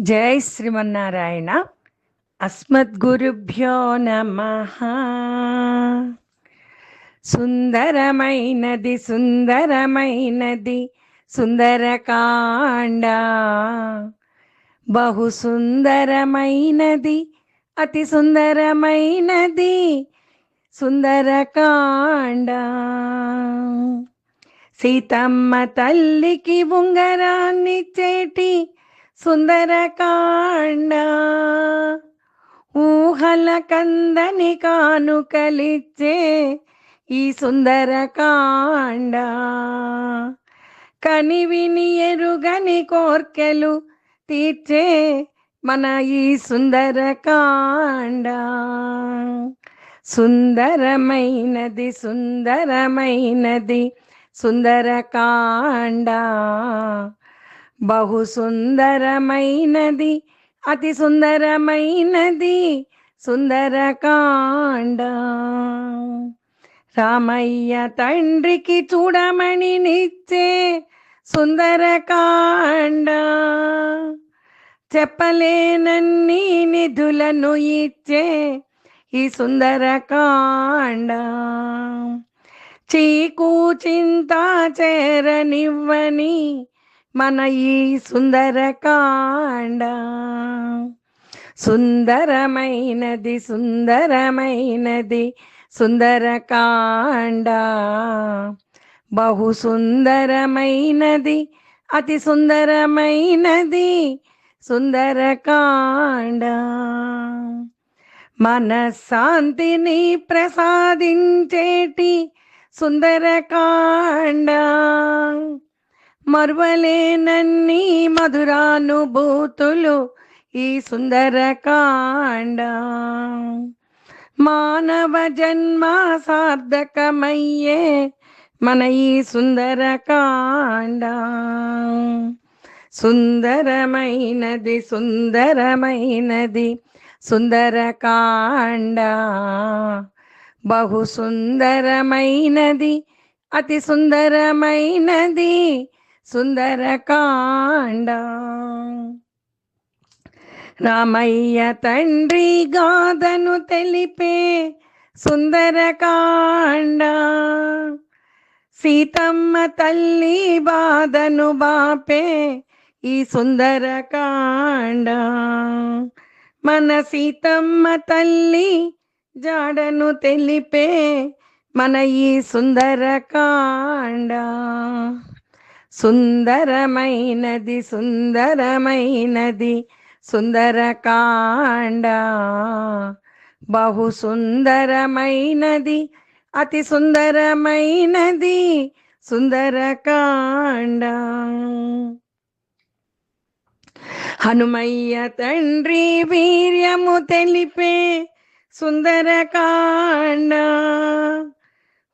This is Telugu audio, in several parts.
జై శ్రీమన్నారాయణ. అస్మద్గురుభ్యో నమ. సుందరమైనది సుందరమైనది సుందరకాండ. బహు సుందరమైనది అతి సుందరమైనది సుందరకాండ. సీతమ్మ తల్లికి ఉంగరాన్ని చేటి సుందరకాండ ఊహల కందని కానుకలిచ్చే ఈ సుందరకాండ. కనివిని ఎరుగని కోర్కెలు తీర్చే మన ఈ సుందరకాండ. సుందరమైనది సుందరమైనది సుందరకాండ. బహు సుందరమైనది అతి సుందరమైనది సుందరకాండ. రామయ్య తండ్రికి చూడమణి నిచ్చే సుందరకాండ. చెప్పలేనన్ని నిధులను ఇచ్చే ఈ సుందరకాండ. చీకు చింత చేరనివ్వని మన ఈ సుందరకాండ. సుందరమైనది సుందరమైనది సుందరకాండ. బహు సుందరమైనది అతి సుందరమైనది సుందరకాండ. మనశ్శాంతిని ప్రసాదించేటి సుందరకాండ. మరువలేనన్ని మధురానుభూతులు ఈ సుందరకాండ. మానవ జన్మ సార్థకమయ్యే మన ఈ సుందరకాండ. సుందరమైనది సుందరమైనది సుందరకాండ. బహు సుందరమైనది అతి సుందరమైనది సుందరకాండ రామయ్య తండ్రి గాథను తెలిపే సుందరకాండ సీతమ్మ తల్లి బాధను బాపే ఈ సుందరకాండ మన సీతమ్మ తల్లి జాడను తెలిపే మన ఈ సుందరకాండ సుందరమైనది సుందరమైనది సుందరకాండ. బహు సుందరమైనది అతి సుందరమైనది సుందరకాండ. హనుమయ్య తండ్రి వీర్యము తెలిపే సుందరకాండ.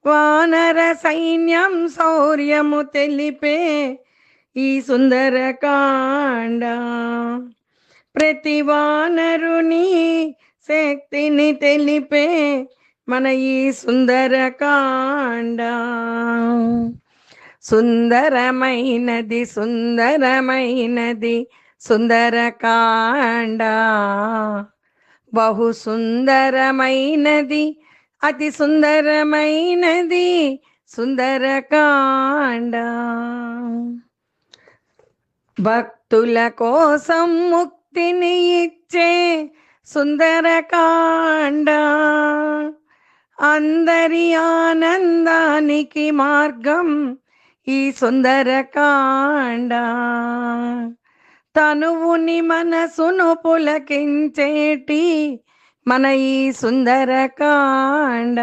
వానర సైన్యం శౌర్యము తెలిపే ఈ సుందరకాండ. ప్రతి వానరుని శక్తిని తెలిపే మన ఈ సుందరకాండ. సుందరమైనది సుందరమైనది సుందరకాండ. బహు సుందరమైనది అతి సుందరమైనది సుందరకాండ. భక్తుల కోసం ముక్తిని ఇచ్చే సుందరకాండ. అందరి ఆనందానికి మార్గం ఈ సుందరకాండ. తనువుని మనసును పులకించేటి మన ఈ సుందరకాండ.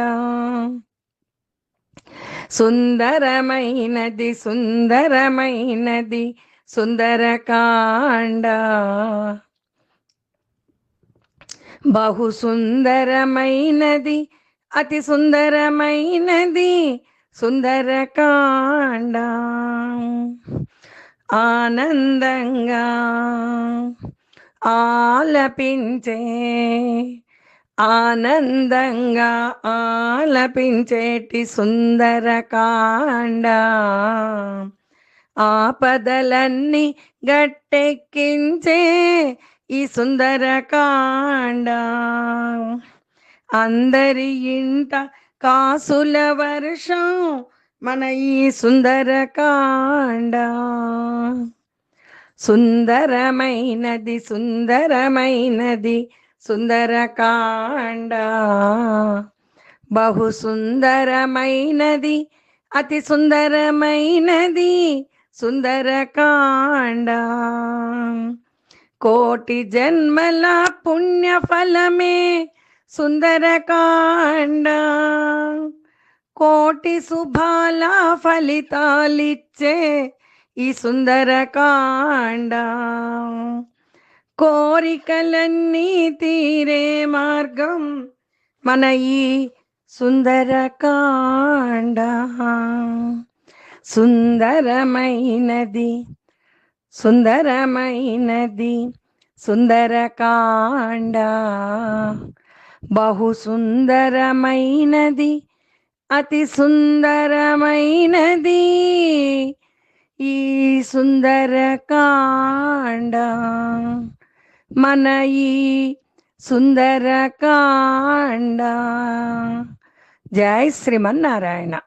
సుందరమైనది సుందరమైనది సుందరకాండ. బహు సుందరమైనది అతి సుందరమైనది సుందరకాండ. ఆనందంగా ఆలపించే ఆనందంగా ఆలపించేటి సుందరకాండ. ఆపదలన్నీ గట్టెక్కించే ఈ సుందరకాండ. అందరి ఇంట కాసుల వర్షం మన ఈ సుందరకాండ. సుందరమైనది సుందరమైనది సుందరకాండ. బహు సుందరమైనది అతి సుందరమైనది సుందరకాండ. కోటి జన్మల పుణ్య ఫలమే సుందరకాండ. కోటి శుభాల ఫలితాలిచ్చే ఈ సుందరకాండ. కోరికలన్నీ తీరే మార్గం మన ఈ సుందరకాండ. సుందరమైనది సుందరమైనది సుందరకాండ. బహు సుందరమైనది అతి సుందరమైనది ఈ సుందరకాండ. మన ఈ సుందరకాండ. జై శ్రీమన్నారాయణ.